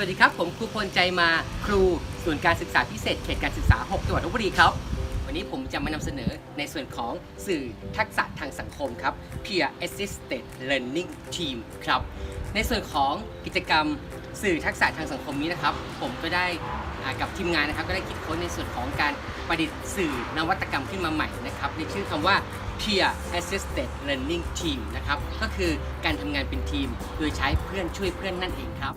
วัสดีครับ ผมครูพลใจมาครูศูนย์การศึกษาพิเศษเขตการศึกษา 6 จังหวัดลบบุรีครับ วันนี้ผมจะมานำเสนอในส่วนของสื่อทักษะทางสังคมครับ Peer Assisted Learning Team ครับ ในส่วนของกิจกรรมสื่อทักษะทางสังคมนี้นะครับ ผมก็ได้กับทีมงานนะครับ ก็ได้คิดค้นในส่วนของการประดิษฐ์สื่อนวัตกรรมขึ้นมาใหม่นะครับในชื่อคำว่า Peer Assisted Learning Team นะครับก็คือการทำงานเป็นทีม โดยใช้เพื่อนช่วยเพื่อนนั่นเองครับ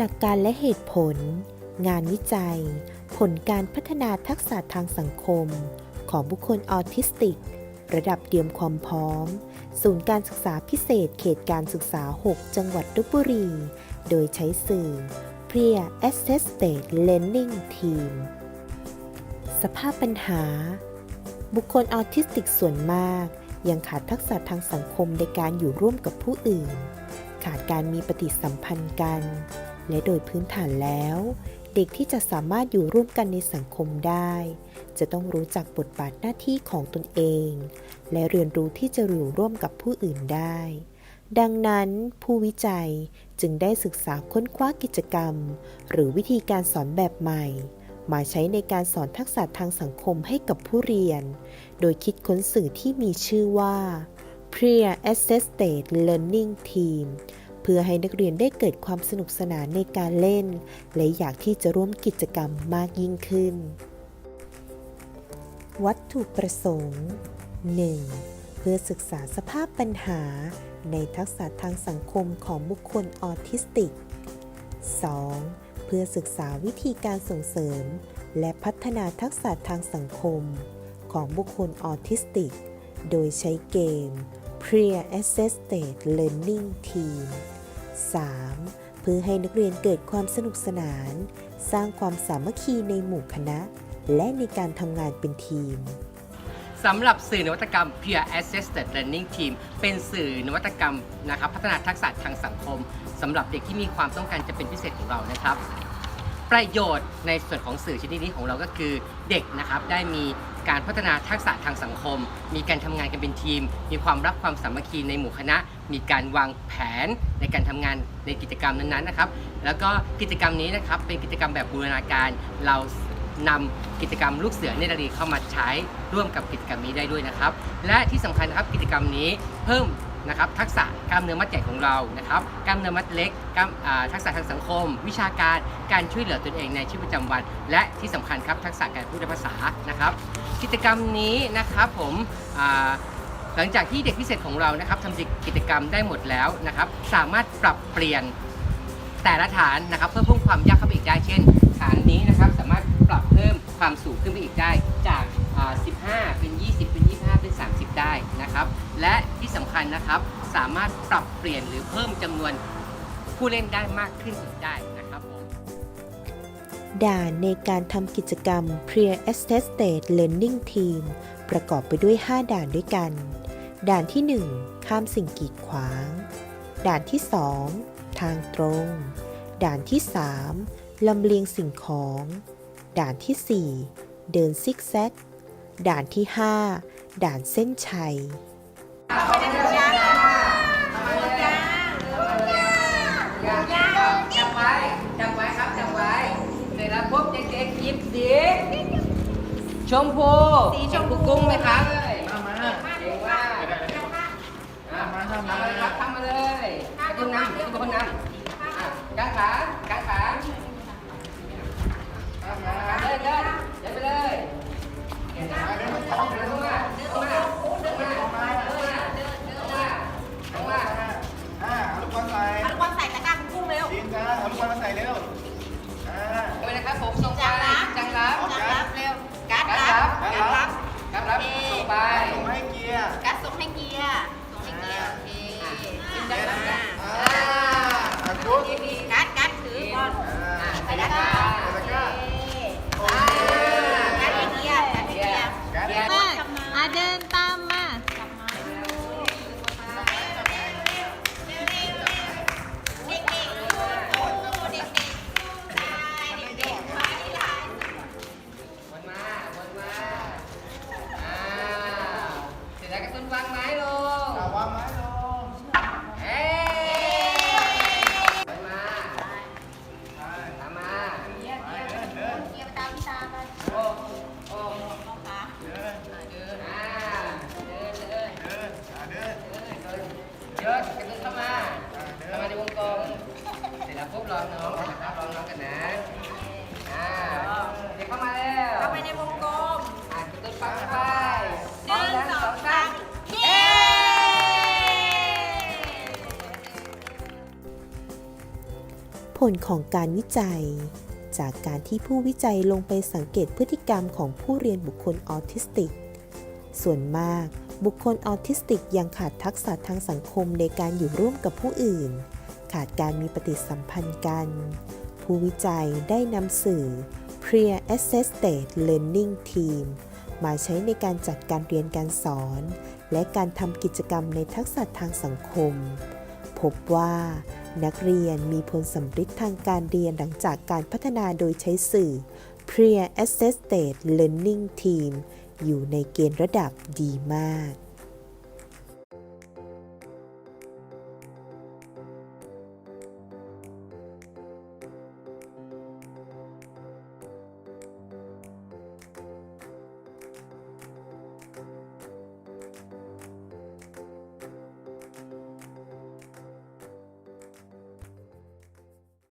หลักการและเหตุผล งานวิจัย ผลการพัฒนาทักษะทางสังคม ของบุคคลออทิสติก ระดับเตรียมความพร้อม ศูนย์การศึกษาพิเศษเขตการศึกษา 6 จังหวัดลบบุรี โดยใช้สื่อ Peer Assisted Learning Team สภาพปัญหา บุคคลออทิสติกส่วนมาก ยังขาดทักษะทางสังคมในการอยู่ร่วมกับผู้อื่น ขาดการมีปฏิสัมพันธ์กัน และโดยพื้นฐานแล้ว เด็กที่จะสามารถอยู่ร่วมกันในสังคมได้ จะต้องรู้จักบทบาทหน้าที่ของตนเอง และเรียนรู้ที่จะอยู่ร่วมกับผู้อื่นได้ ดังนั้นผู้วิจัยจึงได้ศึกษาค้นคว้ากิจกรรม หรือวิธีการสอนแบบใหม่ มาใช้ในการสอนทักษะทางสังคมให้กับผู้เรียน โดยคิดค้นสื่อที่มีชื่อว่า Peer Assisted Learning Team พื่อให้นักเรียนได้เกิดความสนุกสนานในการเล่น และอยากที่จะร่วมกิจกรรมมากยิ่งขึ้น วัตถุประสงค์ 1. เพื่อศึกษาสภาพปัญหา ในทักษะทางสังคมของบุคคลออทิสติก 2. เพื่อศึกษาวิธีการส่งเสริม และพัฒนาทักษะทางสังคม ของบุคคลออทิสติก โดยใช้เกม Peer Assisted Learning Team 3. เพื่อให้นักเรียนเกิดความสนุกสนาน สร้างความสามัคคีในหมู่คณะ และในการทำงานเป็นทีมสำหรับสื่อนวัตกรรม Peer Assisted Learning Team เป็นสื่อนวัตกรรมนะครับพัฒนาทักษะทางสังคมสำหรับเด็กที่มีความต้องการจะเป็นพิเศษของเรานะครับ ประโยชน์ในส่วนของสื่อชนิดนี้ของเราก็คือเด็กนะครับได้มี การพัฒนาทักษะทางสังคม มีการทำงานกันเป็นทีม มีความรักความสามัคคีในหมู่คณะ มีการวางแผนในการทำงานในกิจกรรมนั้นๆนะครับ แล้วก็กิจกรรมนี้นะครับเป็นกิจกรรมแบบบูรณาการเรานำกิจกรรมลูกเสือเนตรดีเข้ามาใช้ร่วมกับกิจกรรมนี้ได้ด้วยนะครับ และที่สำคัญครับกิจกรรมนี้เพิ่ม นะครับทักษะกล้ามเนื้อมัดใหญ่ของเรานะครับกล้ามเนื้อมัดเล็กกล้ามทักษะทางสังคม วิชาการการช่วยเหลือตนเองในชีวิตประจำวัน และที่สำคัญครับทักษะการพูดภาษานะครับ กิจกรรมนี้นะครับผมหลังจากที่เด็กพิเศษของเรานะครับทำกิจกรรมได้หมดแล้วนะครับสามารถปรับเปลี่ยนแต่ละฐานนะครับเพื่อเพิ่มความยากเข้าไปอีกได้เช่น ฐานนี้นะครับสามารถปรับเพิ่มความสูงขึ้นไปอีกได้จาก 15 เป็น 20 เป็น 25 เป็น 30 ได้นะ ครับ และที่สำคัญนะครับสามารถปรับเปลี่ยนหรือเพิ่มจำนวนผู้เล่นได้มากขึ้นอีกได้นะครับผม ด่านในการทำกิจกรรม Peer Assisted Learning Team ประกอบไปด้วย 5 ด่านด้วยกัน ด่านที่ 1 ข้ามสิ่งกีดขวาง ด่านที่ 2 ทางตรง ด่านที่ 3 ลำเลียงสิ่งของ ด่านที่ 4 เดินซิกแซก ด่านที่ 5 ด่านเส้นชัยจับไว้จับไว้ครับจับไว้เสร็จแล้วปุ๊บเด็กๆยิบสีชมพูสีชมพูกุ้งไหมครับมามาเก่งว่าอะมาทำมาเลยครับทำมาเลยคนนำให้คนนำอะกางขากางขาอะมาเลยเดินเดินไปเลย เ八 น้องครับรับน้องกันนะอ่าเด็กเข้ามาแล้วเข้าไปในวงกลมอ่านกระตุ้นปักเข้าหนึ่งสองสามผลของการวิจัย จากการที่ผู้วิจัยลงไปสังเกตพฤติกรรมของผู้เรียนบุคคลออทิสติก ส่วนมากบุคคลออทิสติกยังขาดทักษะทางสังคมในการอยู่ร่วมกับผู้อื่น ขาดการมีปฏิสัมพันธ์กัน ผู้วิจัยได้นำสื่อ Peer Assisted Learning Team มาใช้ในการจัดการเรียนการสอน และการทำกิจกรรมในทักษะทางสังคม พบว่านักเรียนมีผลสำฤทธิ์ทางการเรียนหลังจากการพัฒนาโดยใช้สื่อ Peer Assisted Learning Team อยู่ในเกณฑ์ระดับดีมาก